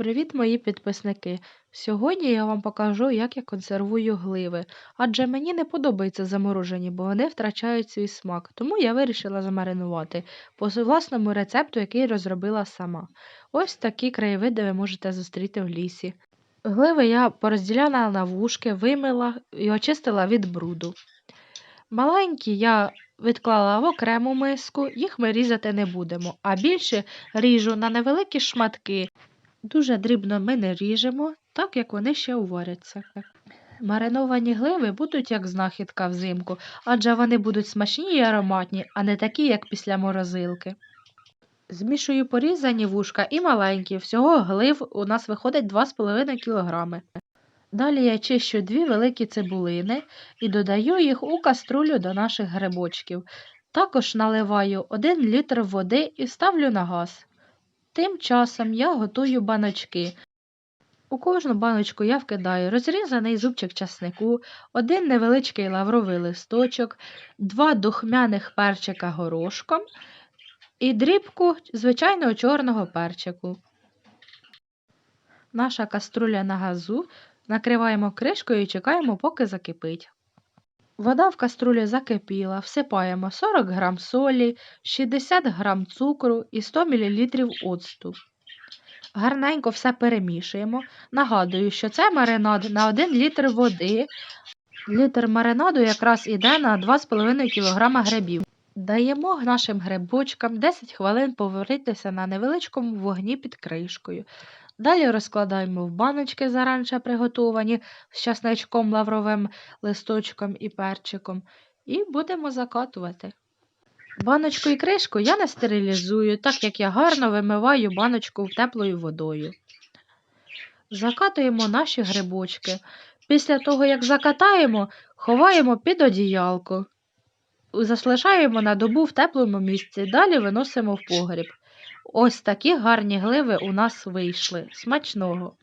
Привіт, мої підписники! Сьогодні я вам покажу, як я консервую гливи, адже мені не подобаються заморожені, бо вони втрачають свій смак, тому я вирішила замаринувати по власному рецепту, який розробила сама. Ось такі краєвиди ви можете зустріти в лісі. Гливи я порозділяла на вушки, вимила і очистила від бруду. Маленькі я відклала в окрему миску, їх ми різати не будемо, а більше ріжу на невеликі шматки. Дуже дрібно ми не ріжемо, так як вони ще уваряться. Мариновані гливи будуть як знахідка взимку, адже вони будуть смачні і ароматні, а не такі, як після морозилки. Змішую порізані вушка і маленькі. Всього глив у нас виходить 2,5 кг. Далі я чищу дві великі цибулини і додаю їх у каструлю до наших грибочків. Також наливаю 1 літр води і ставлю на газ. Тим часом я готую баночки. У кожну баночку я вкидаю розрізаний зубчик часнику, один невеличкий лавровий листочок, два духмяних перчика горошком і дрібку звичайного чорного перчику. Наша каструля на газу. Накриваємо кришкою і чекаємо, поки закипить. Вода в каструлі закипіла, всипаємо 40 г солі, 60 г цукру і 100 мл оцту. Гарненько все перемішуємо. Нагадую, що це маринад на 1 літр води. Літр маринаду якраз іде на 2,5 кг грибів. Даємо нашим грибочкам 10 хвилин поваритися на невеличкому вогні під кришкою. Далі розкладаємо в баночки заранче приготовані з часничком, лавровим листочком і перчиком, і будемо закатувати. Баночку і кришку я не стерилізую, так як я гарно вимиваю баночку теплою водою. Закатуємо наші грибочки. Після того, як закатаємо, ховаємо під одіялко. Залишаємо на добу в теплому місці, далі виносимо в погріб. Ось такі гарні гливи у нас вийшли. Смачного!